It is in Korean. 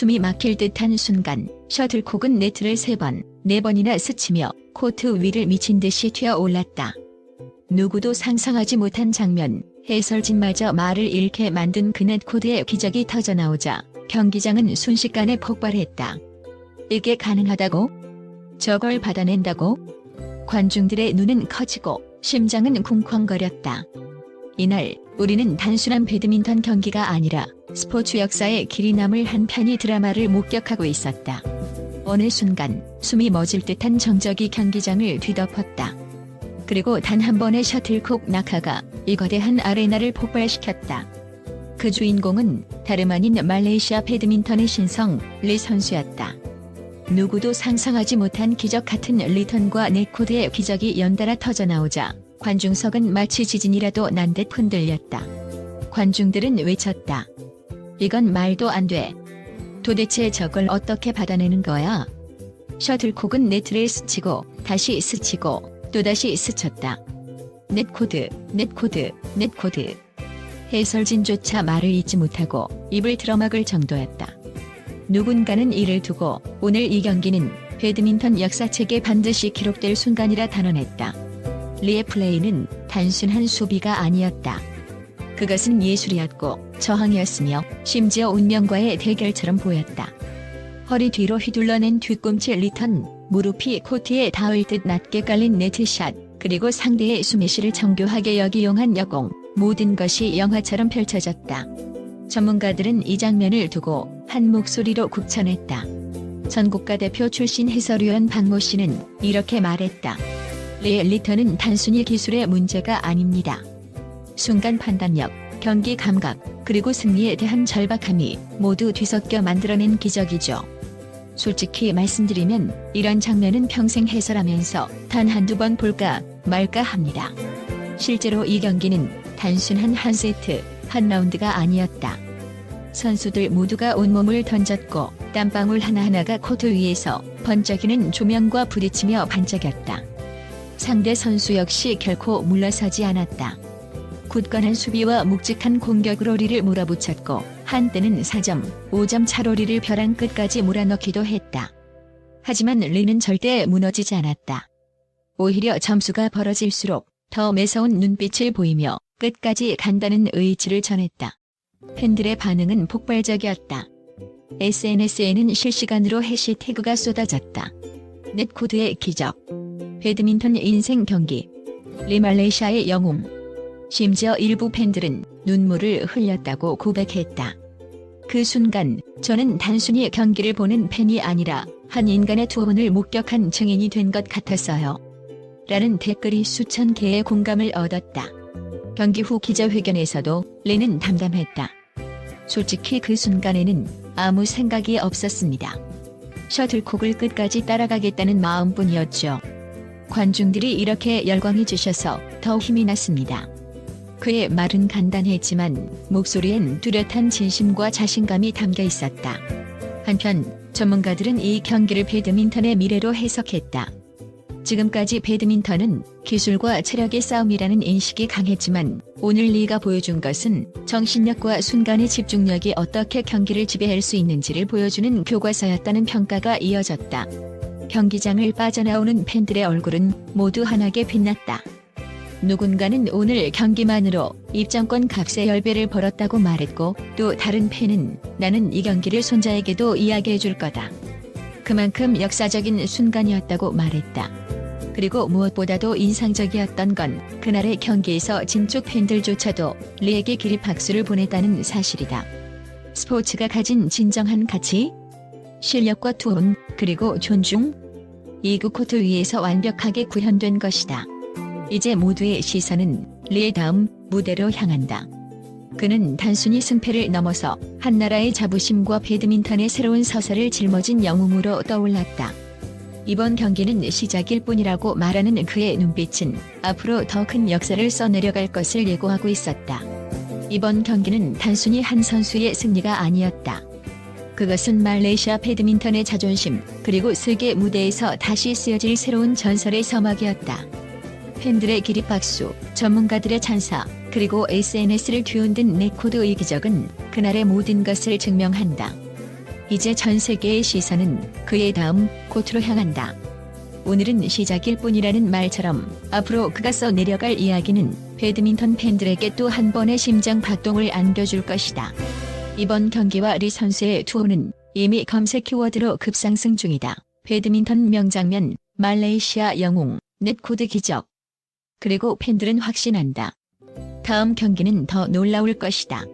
숨이 막힐 듯한 순간 셔틀콕은 네트를 세 번, 네 번이나 스치며 코트 위를 미친 듯이 튀어 올랐다. 누구도 상상하지 못한 장면, 해설진마저 말을 잃게 만든 그 넷 코드의 기적이 터져나오자 경기장은 순식간에 폭발했다. 이게 가능하다고? 저걸 받아낸다고? 관중들의 눈은 커지고 심장은 쿵쾅거렸다. 이날 우리는 단순한 배드민턴 경기가 아니라 스포츠 역사에 길이 남을 한 편의 드라마를 목격하고 있었다. 어느 순간 숨이 멎을 듯한 정적이 경기장을 뒤덮었다. 그리고 단 한 번의 셔틀콕 낙하가 이 거대한 아레나를 폭발시켰다. 그 주인공은 다름 아닌 말레이시아 배드민턴의 신성 리 선수였다. 누구도 상상하지 못한 기적 같은 리턴과 네코드의 기적이 연달아 터져나오자 관중석은 마치 지진이라도 난 듯 흔들렸다. 관중들은 외쳤다. 이건 말도 안 돼. 도대체 저걸 어떻게 받아내는 거야? 셔틀콕은 네트를 스치고 다시 스치고 또다시 스쳤다. 넷코드, 넷코드, 넷코드. 해설진조차 말을 잇지 못하고 입을 틀어막을 정도였다. 누군가는 이를 두고 오늘 이 경기는 배드민턴 역사책에 반드시 기록될 순간이라 단언했다. 리의 플레이는 단순한 수비가 아니었다. 그것은 예술이었고 저항이었으며 심지어 운명과의 대결처럼 보였다. 허리 뒤로 휘둘러낸 뒤꿈치 리턴, 무릎이 코트에 닿을 듯 낮게 깔린 네트샷, 그리고 상대의 수매시를 정교하게 역이용한 여공, 모든 것이 영화처럼 펼쳐졌다. 전문가들은 이 장면을 두고 한 목소리로 국천했다. 전국가 대표 출신 해설위원 박모 씨는 이렇게 말했다. 리의 리턴은 단순히 기술의 문제가 아닙니다. 순간 판단력, 경기 감각, 그리고 승리에 대한 절박함이 모두 뒤섞여 만들어낸 기적이죠. 솔직히 말씀드리면 이런 장면은 평생 해설하면서 단 한두 번 볼까 말까 합니다. 실제로 이 경기는 단순한 한 세트, 한 라운드가 아니었다. 선수들 모두가 온몸을 던졌고 땀방울 하나하나가 코트 위에서 번쩍이는 조명과 부딪히며 반짝였다. 상대 선수 역시 결코 물러서지 않았다. 굳건한 수비와 묵직한 공격으로 리를 몰아붙였고 한때는 4점, 5점 차로 리를 벼랑 끝까지 몰아넣기도 했다. 하지만 리는 절대 무너지지 않았다. 오히려 점수가 벌어질수록 더 매서운 눈빛을 보이며 끝까지 간다는 의지를 전했다. 팬들의 반응은 폭발적이었다. SNS에는 실시간으로 해시태그가 쏟아졌다. 넷코드의 기적. 배드민턴 인생 경기. 리말레이시아의 영웅. 심지어 일부 팬들은 눈물을 흘렸다고 고백했다. 그 순간 저는 단순히 경기를 보는 팬이 아니라 한 인간의 투혼을 목격한 증인이 된 것 같았어요. 라는 댓글이 수천 개의 공감을 얻었다. 경기 후 기자회견에서도 레는 담담했다. 솔직히 그 순간에는 아무 생각이 없었습니다. 셔틀콕을 끝까지 따라가겠다는 마음뿐이었죠. 관중들이 이렇게 열광해 주셔서 더 힘이 났습니다. 그의 말은 간단했지만 목소리엔 뚜렷한 진심과 자신감이 담겨 있었다. 한편 전문가들은 이 경기를 배드민턴의 미래로 해석했다. 지금까지 배드민턴은 기술과 체력의 싸움이라는 인식이 강했지만 오늘 리가 보여준 것은 정신력과 순간의 집중력이 어떻게 경기를 지배할 수 있는지를 보여주는 교과서였다는 평가가 이어졌다. 경기장을 빠져나오는 팬들의 얼굴은 모두 환하게 빛났다. 누군가는 오늘 경기만으로 입장권 값의 10배를 벌었다고 말했고 또 다른 팬은 나는 이 경기를 손자에게도 이야기해 줄 거다. 그만큼 역사적인 순간이었다고 말했다. 그리고 무엇보다도 인상적이었던 건 그날의 경기에서 진쪽 팬들조차도 리에게 기립 박수를 보냈다는 사실이다. 스포츠가 가진 진정한 가치, 실력과 투혼, 그리고 존중. 이구 코트 위에서 완벽하게 구현된 것이다. 이제 모두의 시선은 리의 다음 무대로 향한다. 그는 단순히 승패를 넘어서 한 나라의 자부심과 배드민턴의 새로운 서사를 짊어진 영웅으로 떠올랐다. 이번 경기는 시작일 뿐이라고 말하는 그의 눈빛은 앞으로 더 큰 역사를 써내려갈 것을 예고하고 있었다. 이번 경기는 단순히 한 선수의 승리가 아니었다. 그것은 말레이시아 배드민턴의 자존심, 그리고 세계 무대에서 다시 쓰여질 새로운 전설의 서막이었다. 팬들의 기립박수, 전문가들의 찬사, 그리고 SNS를 뒤흔든 네코드의 기적은 그날의 모든 것을 증명한다. 이제 전 세계의 시선은 그의 다음 코트로 향한다. 오늘은 시작일 뿐이라는 말처럼 앞으로 그가 써 내려갈 이야기는 배드민턴 팬들에게 또 한 번의 심장 박동을 안겨줄 것이다. 이번 경기와 리 선수의 투호는 이미 검색 키워드로 급상승 중이다. 배드민턴 명장면, 말레이시아 영웅, 넷코드 기적. 그리고 팬들은 확신한다. 다음 경기는 더 놀라울 것이다.